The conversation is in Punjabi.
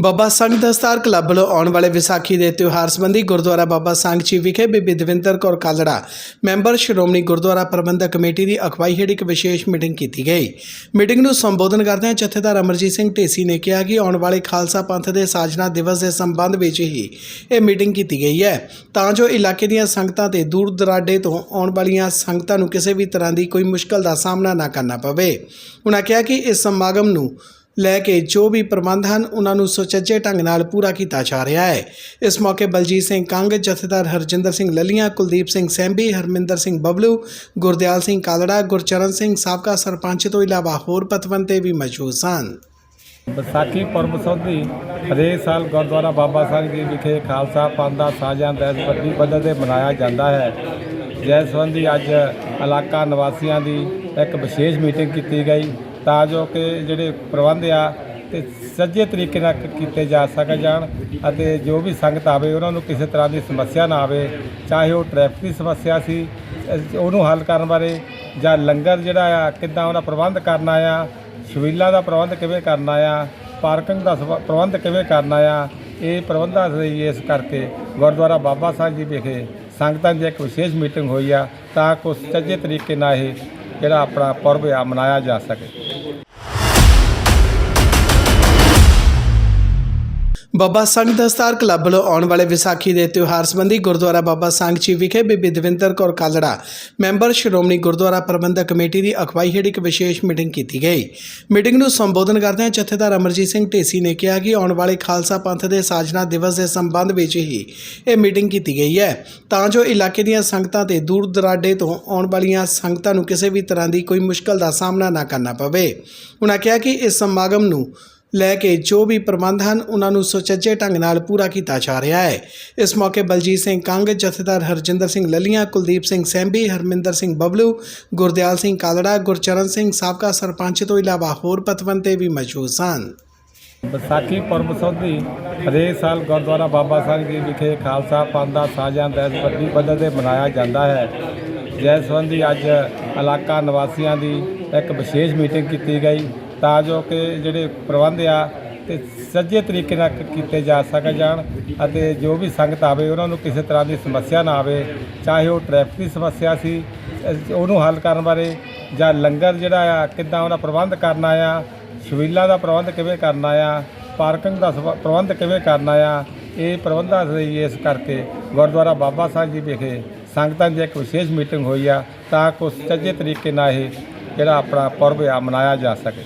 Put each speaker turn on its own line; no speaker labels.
ਬਾਬਾ ਸੰਘ ਦਸਤਾਰ ਕਲੱਬ ਵੱਲੋਂ ਆਉਣ ਵਾਲੇ ਵਿਸਾਖੀ ਦੇ ਤਿਉਹਾਰ ਸੰਬੰਧੀ ਗੁਰਦੁਆਰਾ ਬਾਬਾ ਸੰਘ ਜੀ ਵਿਖੇ ਬੀਬੀ ਦਵਿੰਦਰ ਕੌਰ ਕਾਲੜਾ, ਮੈਂਬਰ ਸ਼੍ਰੋਮਣੀ ਗੁਰਦੁਆਰਾ ਪ੍ਰਬੰਧਕ ਕਮੇਟੀ ਦੀ ਅਗਵਾਈ ਹੇਠ ਇੱਕ ਵਿਸ਼ੇਸ਼ ਮੀਟਿੰਗ ਕੀਤੀ ਗਈ। ਮੀਟਿੰਗ ਨੂੰ ਸੰਬੋਧਨ ਕਰਦਿਆਂ ਜਥੇਦਾਰ ਅਮਰਜੀਤ ਸਿੰਘ ਢੇਸੀ ਨੇ ਕਿਹਾ ਕਿ ਆਉਣ ਵਾਲੇ ਖਾਲਸਾ ਪੰਥ ਦੇ ਸਾਜਨਾ ਦਿਵਸ ਦੇ ਸੰਬੰਧ ਵਿੱਚ ਹੀ ਇਹ ਮੀਟਿੰਗ ਕੀਤੀ ਗਈ ਹੈ। ਤਾਂ ਜੋ ਇਲਾਕੇ ਦੀਆਂ ਸੰਗਤਾਂ ਤੇ ਦੂਰ ਦਰਾਡੇ ਤੋਂ ਆਉਣ ਵਾਲੀਆਂ ਸੰਗਤਾਂ ਨੂੰ ਕਿਸੇ ਵੀ ਤਰ੍ਹਾਂ ਦੀ ਕੋਈ ਮੁਸ਼ਕਲ ਦਾ ਸਾਹਮਣਾ ਨਾ ਕਰਨਾ ਪਵੇ। ਉਹਨਾਂ ਕਿਹਾ ਕਿ ਇਸ ਸਮਾਗਮ ਨੂੰ ਲੈ ਕੇ ਜੋ ਵੀ ਪ੍ਰਬੰਧ ਹਨ, ਉਹਨਾਂ ਨੂੰ ਸੁਚੱਜੇ ਢੰਗ ਨਾਲ ਪੂਰਾ ਕੀਤਾ ਜਾ ਰਿਹਾ ਹੈ। ਇਸ ਮੌਕੇ ਬਲਜੀਤ ਸਿੰਘ ਕੰਗ, ਜਥੇਦਾਰ ਹਰਜਿੰਦਰ ਸਿੰਘ ਲੱਲੀਆਂ, ਕੁਲਦੀਪ ਸਿੰਘ ਸੈਂਬੀ, ਹਰਮਿੰਦਰ ਸਿੰਘ ਬਬਲੂ, ਗੁਰਦਿਆਲ ਸਿੰਘ ਕਾਲੜਾ, ਗੁਰਚਰਨ ਸਿੰਘ ਸਾਬਕਾ ਸਰਪੰਚ ਤੋਂ ਇਲਾਵਾ ਹੋਰ ਪਤਵੰਤੇ ਵੀ ਮੌਜੂਦ ਸਨ।
ਵਿਸਾਖੀ ਪੁਰਬ ਸੋਧੀ ਹਰੇਕ ਸਾਲ ਗੁਰਦੁਆਰਾ ਬਾਬਾ ਸਾਹਿਬ ਜੀ ਵਿਖੇ ਖਾਲਸਾ ਪੰਥ ਦਾ ਸਾਜਾਂ ਦਿਵਸ ਵੱਡੀ ਪੱਧਰ ਤੇ ਮਨਾਇਆ ਜਾਂਦਾ ਹੈ। ਜਿਸ ਸੰਬੰਧੀ ਅੱਜ ਇਲਾਕਾ ਨਿਵਾਸੀਆਂ ਦੀ ਇੱਕ ਵਿਸ਼ੇਸ਼ ਮੀਟਿੰਗ ਕੀਤੀ ਗਈ। ਤਾਂ ਜੋ ਕਿ ਜਿਹੜੇ ਪ੍ਰਬੰਧ ਆ ਤੇ ਸੱਜੇ ਤਰੀਕੇ ਨਾਲ ਕੀਤੇ ਜਾ ਸਕ ਜਾਣ ਅਤੇ ਜੋ ਵੀ ਸੰਗਤ ਆਵੇ, ਉਹਨਾਂ ਨੂੰ ਕਿਸੇ ਤਰ੍ਹਾਂ ਦੀ ਸਮੱਸਿਆ ਨਾ ਆਵੇ, ਚਾਹੇ ਉਹ ਟ੍ਰੈਫਿਕ ਦੀ ਸਮੱਸਿਆ ਸੀ ਉਹਨੂੰ ਹੱਲ ਕਰਨ ਬਾਰੇ ਜਾਂ ਲੰਗਰ ਜਿਹੜਾ ਆ, ਕਿੱਦਾਂ ਉਹਦਾ ਪ੍ਰਬੰਧ ਕਰਨਾ ਆ ਛਬੀਲਾਂ ਦਾ ਪ੍ਰਬੰਧ ਕਿਵੇਂ ਕਰਨਾ ਆ ਪਾਰਕਿੰਗ ਦਾ ਸਬ- ਪ੍ਰਬੰਧ ਕਿਵੇਂ ਕਰਨਾ ਆ ਇਹ ਪ੍ਰਬੰਧਾਂ ਲਈ ਇਸ ਕਰਕੇ ਗੁਰਦੁਆਰਾ ਬਾਬਾ ਸਾਹਿਬ ਜੀ ਵਿਖੇ ਸੰਗਤਾਂ ਦੀ ਇੱਕ ਵਿਸ਼ੇਸ਼ ਮੀਟਿੰਗ ਹੋਈ ਆ, ਤਾਂ ਕਿ ਸੱਜੇ ਤਰੀਕੇ ਨਾਲ ਇਹ ਜਿਹੜਾ ਆਪਣਾ ਪੁਰਬ ਆ, ਮਨਾਇਆ ਜਾ ਸਕੇ।
ਬਾਬਾ ਸੰਘ ਦਸਤਾਰ ਕਲੱਬ ਵੱਲੋਂ ਆਉਣ ਵਾਲੇ ਵਿਸਾਖੀ ਦੇ ਤਿਉਹਾਰ ਸੰਬੰਧੀ ਗੁਰਦੁਆਰਾ ਬਾਬਾ ਸੰਘ ਜੀ ਵਿਖੇ ਬੀਬੀ ਦਵਿੰਦਰ ਕੌਰ ਕਾਲੜਾ, ਮੈਂਬਰ ਸ਼੍ਰੋਮਣੀ ਗੁਰਦੁਆਰਾ ਪ੍ਰਬੰਧਕ ਕਮੇਟੀ ਦੀ ਅਗਵਾਈ ਹੇਠ ਇੱਕ ਵਿਸ਼ੇਸ਼ ਮੀਟਿੰਗ ਕੀਤੀ ਗਈ। ਮੀਟਿੰਗ ਨੂੰ ਸੰਬੋਧਨ ਕਰਦਿਆਂ ਜਥੇਦਾਰ ਅਮਰਜੀਤ ਸਿੰਘ ਢੇਸੀ ਨੇ ਕਿਹਾ ਕਿ ਆਉਣ ਵਾਲੇ ਖਾਲਸਾ ਪੰਥ ਦੇ ਸਾਜਨਾ ਦਿਵਸ ਦੇ ਸੰਬੰਧ ਵਿੱਚ ਹੀ ਇਹ ਮੀਟਿੰਗ ਕੀਤੀ ਗਈ ਹੈ। ਤਾਂ ਜੋ ਇਲਾਕੇ ਦੀਆਂ ਸੰਗਤਾਂ ਤੇ ਦੂਰ ਦਰਾਡੇ ਤੋਂ ਆਉਣ ਵਾਲੀਆਂ ਸੰਗਤਾਂ ਨੂੰ ਕਿਸੇ ਵੀ ਤਰ੍ਹਾਂ ਦੀ ਕੋਈ ਮੁਸ਼ਕਲ ਦਾ ਸਾਹਮਣਾ ਨਾ ਕਰਨਾ ਪਵੇ। ਉਹਨਾਂ ਕਿਹਾ ਕਿ ਇਸ ਸਮਾਗਮ ਨੂੰ ਲੈ ਕੇ ਜੋ ਵੀ ਪ੍ਰਬੰਧ ਹਨ, ਉਹਨਾਂ ਨੂੰ ਸੁਚੱਜੇ ਢੰਗ ਨਾਲ ਪੂਰਾ ਕੀਤਾ ਜਾ ਰਿਹਾ ਹੈ। ਇਸ ਮੌਕੇ ਬਲਜੀਤ ਸਿੰਘ ਕੰਗ, ਜਥੇਦਾਰ ਹਰਜਿੰਦਰ ਸਿੰਘ ਲੱਲੀਆਂ, ਕੁਲਦੀਪ ਸਿੰਘ ਸੈਂਬੀ, ਹਰਮਿੰਦਰ ਸਿੰਘ ਬਬਲੂ, ਗੁਰਦਿਆਲ ਸਿੰਘ ਕਾਲੜਾ, ਗੁਰਚਰਨ ਸਿੰਘ ਸਾਬਕਾ ਸਰਪੰਚ ਤੋਂ ਇਲਾਵਾ ਹੋਰ ਪਤਵੰਤੇ ਵੀ ਮੌਜੂਦ ਸਨ।
ਵਿਸਾਖੀ ਪੁਰਬ ਸੋਧੀ ਹਰੇਕ ਸਾਲ ਗੁਰਦੁਆਰਾ ਬਾਬਾ ਸਾਹਿਬ ਜੀ ਵਿਖੇ ਖਾਲਸਾ ਪੰਥ ਦਾ ਸਾਜਾਂ ਦਿਵਸ ਵੱਡੀ ਪੱਧਰ ਤੇ ਮਨਾਇਆ ਜਾਂਦਾ ਹੈ। ਜਿਸ ਸੰਬੰਧੀ ਅੱਜ ਇਲਾਕਾ ਨਿਵਾਸੀਆਂ ਦੀ ਇੱਕ ਵਿਸ਼ੇਸ਼ ਮੀਟਿੰਗ ਕੀਤੀ ਗਈ। ਤਾਂ ਜੋ ਕਿ ਜਿਹੜੇ ਪ੍ਰਬੰਧ ਆ ਤੇ ਸੱਜੇ ਤਰੀਕੇ ਨਾਲ ਕੀਤੇ ਜਾ ਸਕ ਜਾਣ ਅਤੇ ਜੋ ਵੀ ਸੰਗਤ ਆਵੇ, ਉਹਨਾਂ ਨੂੰ ਕਿਸੇ ਤਰ੍ਹਾਂ ਦੀ ਸਮੱਸਿਆ ਨਾ ਆਵੇ, ਚਾਹੇ ਉਹ ਟ੍ਰੈਫਿਕ ਦੀ ਸਮੱਸਿਆ ਸੀ ਉਹਨੂੰ ਹੱਲ ਕਰਨ ਬਾਰੇ ਜਾਂ ਲੰਗਰ ਜਿਹੜਾ ਆ, ਕਿੱਦਾਂ ਉਹਦਾ ਪ੍ਰਬੰਧ ਕਰਨਾ ਆ ਛਬੀਲਾਂ ਦਾ ਪ੍ਰਬੰਧ ਕਿਵੇਂ ਕਰਨਾ ਆ, ਪਾਰਕਿੰਗ ਦਾ ਸਬ- ਪ੍ਰਬੰਧ ਕਿਵੇਂ ਕਰਨਾ ਆ, ਇਹ ਪ੍ਰਬੰਧਾਂ ਲਈ ਇਸ ਕਰਕੇ ਗੁਰਦੁਆਰਾ ਬਾਬਾ ਸਾਹਿਬ ਜੀ ਵਿਖੇ ਸੰਗਤਾਂ ਦੀ ਇੱਕ ਵਿਸ਼ੇਸ਼ ਮੀਟਿੰਗ ਹੋਈ ਆ ਤਾਂ ਕਿ ਸੱਜੇ ਤਰੀਕੇ ਨਾਲ ਇਹ ਜਿਹੜਾ ਆਪਣਾ ਪੁਰਬ ਆ ਮਨਾਇਆ ਜਾ ਸਕੇ।